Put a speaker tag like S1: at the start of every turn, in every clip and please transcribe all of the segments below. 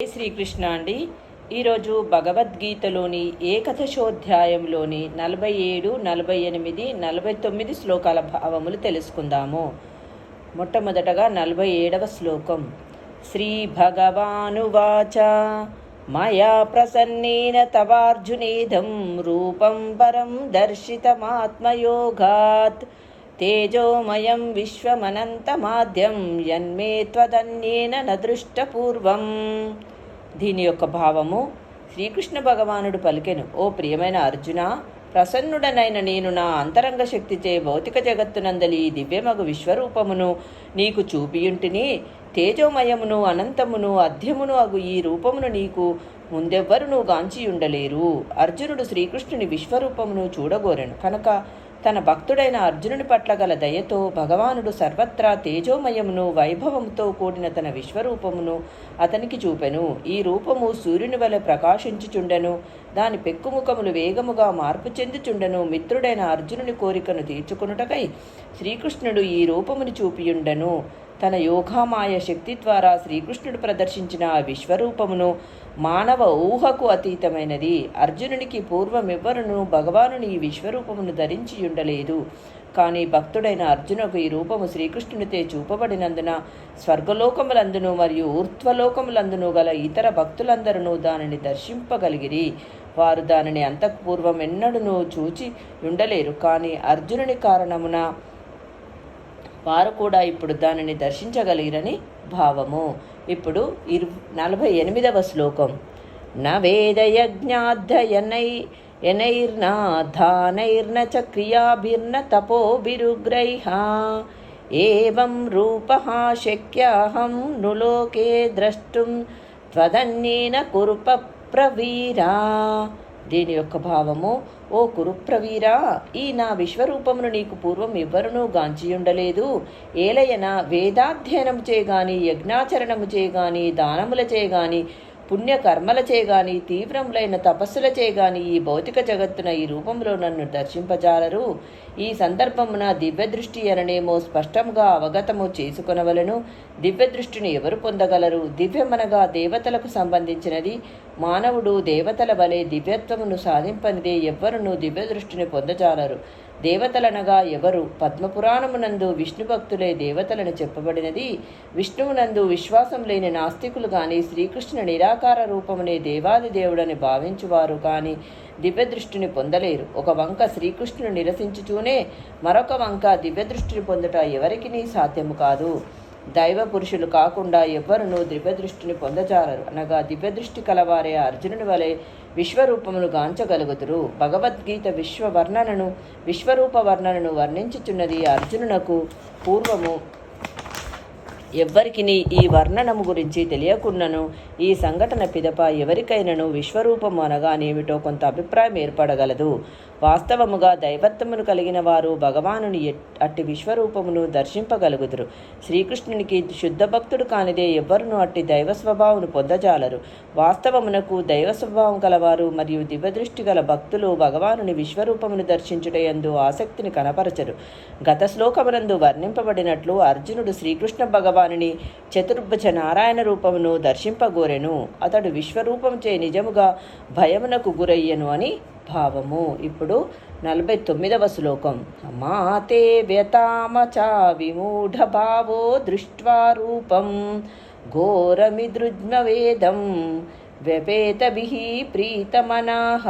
S1: శ్రీకృష్ణ అండి. ఈరోజు భగవద్గీతలోని ఏకదశోధ్యాయంలోని నలభై ఏడు నలభై ఎనిమిది నలభై తొమ్మిది శ్లోకాల భావములు తెలుసుకుందాము. మొట్టమొదటగా నలభై ఏడవ శ్లోకం. శ్రీ భగవానువాచ మయా ప్రసన్నేన తవార్జునేదం రూపం పరం దర్శితమాత్మయోగాత్ తేజోమయం విశ్వమనంతమాద్యం యన్మే త్వదన్యేన న దృష్టపూర్వం దీని యొక్క భావము శ్రీకృష్ణ భగవానుడు పలికెను. ఓ ప్రియమైన అర్జున ప్రసన్నుడనైన నేను నా అంతరంగ శక్తిచే భౌతిక జగత్తునందలి దివ్యమగు విశ్వరూపమును నీకు చూపియుంటిని తేజోమయమును అనంతమును అధ్యమును అగు ఈ రూపమును నీకు ముందెవ్వరును గాంచియుండలేరు. అర్జునుడు శ్రీకృష్ణుని విశ్వరూపమును చూడగోరెను. కనుక తన భక్తుడైన అర్జునుని పట్ల గల దయతో భగవానుడు సర్వత్రా తేజోమయమును వైభవముతో కూడిన తన విశ్వరూపమును అతనికి చూపెను. ఈ రూపము సూర్యుని వలె ప్రకాశించుచుండెను దాని పెక్కుముఖములు వేగముగా మార్పు చెందుచుండెను మిత్రుడైన అర్జునుని కోరికను తీర్చుకొనుటకై శ్రీకృష్ణుడు ఈ రూపమును చూపియుండెను. తన యోగామాయ శక్తి ద్వారా శ్రీకృష్ణుడు ప్రదర్శించిన విశ్వరూపమును మానవ ఊహకు అతీతమైనది. అర్జునునికి పూర్వమెవ్వరును భగవానుని ఈ విశ్వరూపమును ధరించి ఉండలేదు కానీ భక్తుడైన అర్జునకు ఈ రూపము శ్రీకృష్ణునితే చూపబడినందున స్వర్గలోకములందును మరియు ఊర్ధ్వలోకములందును గల ఇతర భక్తులందరూ దానిని దర్శింపగలిగిరి. వారు దానిని అంతఃపూర్వం ఎన్నడూనూ చూచి ఉండలేరు కానీ అర్జునుని కారణమున వారు కూడా ఇప్పుడు దానిని దర్శించగలిగిరని భావము. ఇప్పుడు ఇరు నలభై ఎనిమిదవ శ్లోకం. న వేదయజ్ఞాధ్యయనై యనైర్న ధానైర్న చ క్రియాభిర్న తపోభిరుగ్రైః ఏవం రూపः శక్యాహం నులోకే ద్రష్టుం త్వదన్యేన కురుప ప్రవీరా. దీని యొక్క భావము ఓ కురుప్రవీరా ఈ నా విశ్వరూపమును నీకు పూర్వం ఎవ్వరునూ గాంచియుండలేదు. ఏలయన వేదాధ్యయనము చేయగాని యజ్ఞాచరణము చేయగాని దానముల చేయగాని పుణ్యకర్మల చేయగాని తీవ్రములైన తపస్సుల చేయగాని ఈ భౌతిక జగత్తున ఈ రూపంలో నన్ను దర్శింపజాలరు. ఈ సందర్భమున దివ్యదృష్టి అననేమో స్పష్టంగా అవగతము చేసుకొనవలను. దివ్యదృష్టిని ఎవరు పొందగలరు? దివ్యమనగా దేవతలకు సంబంధించినది. మానవుడు దేవతల వలె దివ్యత్వమును సాధింపనిదే ఎవ్వరును దివ్యదృష్టిని పొందజాలరు. దేవతలనగా ఎవరు పద్మపురాణమునందు విష్ణు భక్తులే దేవతలను చెప్పబడినది. విష్ణువునందు విశ్వాసం లేని నాస్తికులు గాని శ్రీకృష్ణ నిరాకార రూపమునే దేవాది దేవుడని భావించువారు కాని దివ్యదృష్టిని పొందలేరు. ఒక వంక శ్రీకృష్ణుని నిరసించుచూనే మరొక వంక దివ్యదృష్టిని పొందుట ఎవరికి సాధ్యము కాదు. దైవ పురుషులు కాకుండా ఎవ్వరునూ దివ్యదృష్టిని పొందజాలరు అనగా దివ్యదృష్టి కలవారే అర్జునుని వలె విశ్వరూపమును గాంచగలుగుతురు. భగవద్గీత విశ్వ వర్ణనను విశ్వరూప వర్ణనను వర్ణించుచున్నది అర్జునునకు పూర్వము ఎవ్వరికి ఈ వర్ణనము గురించి తెలియకున్నను ఈ సంఘటన పిదప ఎవరికైనను విశ్వరూపము అనగానేమిటో కొంత అభిప్రాయం ఏర్పడగలదు. వాస్తవముగా దైవత్వమును కలిగిన వారు భగవానుని అట్టి విశ్వరూపమును దర్శింపగలుగుదురు. శ్రీకృష్ణునికి శుద్ధ భక్తుడు కానిదే ఎవ్వరును అట్టి దైవ స్వభావమును పొందజాలరు. వాస్తవమునకు దైవ స్వభావం గలవారు మరియు దివ్యదృష్టి గల భక్తులు భగవానుని విశ్వరూపమును దర్శించుటయందు ఆసక్తిని కనపరచరు. గత శ్లోకమునందు వర్ణింపబడినట్లు అర్జునుడు శ్రీకృష్ణ భగవాన్ భగవానుని చతుర్భుజ నారాయణ రూపమును దర్శింపగోరెను. అతడు విశ్వరూపంచే నిజముగా భయమునకు గురయ్యను అని భావము. ఇప్పుడు నలభై తొమ్మిదవ శ్లోకం మాతే వ్యతామచా విమూఢ భావో దృష్ట్వా రూపం ఘోరమిదృజ్మవేదం వ్యపేతభిః ప్రీతమనాః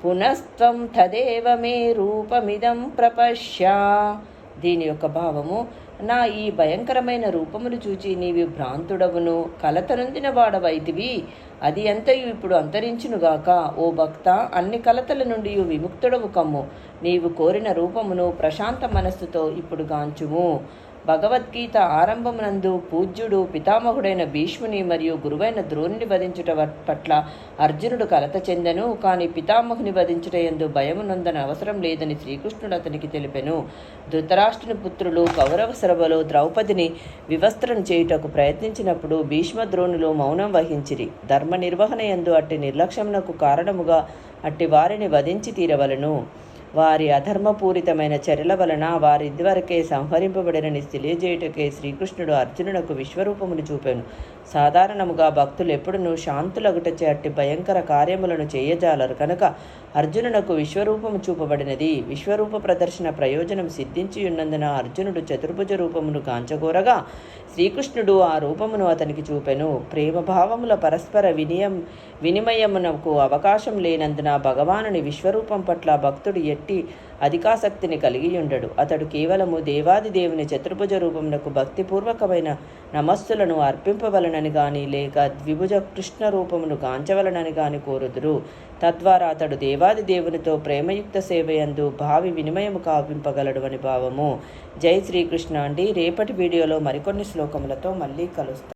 S1: పునస్త్వం తదేవ మే రూపమిదం ప్రపశ్య. దీని యొక్క భావము నా ఈ భయంకరమైన రూపమును చూచి నీవి భ్రాంతుడవును కలతనొందిన వాడవైతివి అది ఎంతయు ఇప్పుడు అంతరించునుగాక. ఓ భక్త అన్ని కలతల నుండి విముక్తుడవు కమ్ము. నీవు కోరిన రూపమును ప్రశాంత మనస్సుతో ఇప్పుడు గాంచుము. భగవద్గీత ఆరంభమునందు పూజ్యుడు పితామహుడైన భీష్ముని మరియు గురువైన ద్రోణుని వధించుట పట్ల అర్జునుడు కలత చెందెను. కానీ పితామహుని వధించుట ఎందు భయమునందని అవసరం లేదని శ్రీకృష్ణుడు అతనికి తెలిపెను. ధృతరాష్ట్రుని పుత్రులు కౌరవ సభలో ద్రౌపదిని వివస్త్రం చేయుటకు ప్రయత్నించినప్పుడు భీష్మ ద్రోణులు మౌనం వహించిరి. ధర్మ నిర్వహణ ఎందు అట్టి నిర్లక్ష్యమునకు కారణముగా అట్టి వారిని వధించి తీరవలను. వారి అధర్మపూరితమైన చర్యల వలన వారిదివరకే సంహరింపబడినని తెలియజేయుటకే శ్రీకృష్ణుడు అర్జునునకు విశ్వరూపమును చూపాను. సాధారణముగా భక్తులు ఎప్పుడునూ శాంతులగుట అట్టి భయంకర కార్యములను చేయజాలరు కనుక అర్జునునకు విశ్వరూపము చూపబడినది. విశ్వరూప ప్రదర్శన ప్రయోజనం సిద్ధించి ఉన్నందున అర్జునుడు చతుర్భుజ రూపమును కాంచగోరగా శ్రీకృష్ణుడు ఆ రూపమును అతనికి చూపెను. ప్రేమభావముల పరస్పర వినియం వినిమయమునకు అవకాశం లేనందున భగవానుని విశ్వరూపం పట్ల భక్తుడు ఎట్టి అధికాసక్తిని కలిగి ఉండడు అతడు కేవలము దేవాది దేవుని చతుర్భుజ రూపమునకు భక్తిపూర్వకమైన నమస్సులను అర్పింపవలనని గాని లేక ద్విభుజ కృష్ణ రూపమును గాంచవలనని గాని కోరుదురు. తద్వారా అతడు దేవాది దేవునితో ప్రేమయుక్త సేవయందు భావి వినిమయము కావింపగలడు అని భావము. జై శ్రీకృష్ణ అండి. రేపటి వీడియోలో మరికొన్ని శ్లోకములతో మళ్ళీ కలుస్తాం.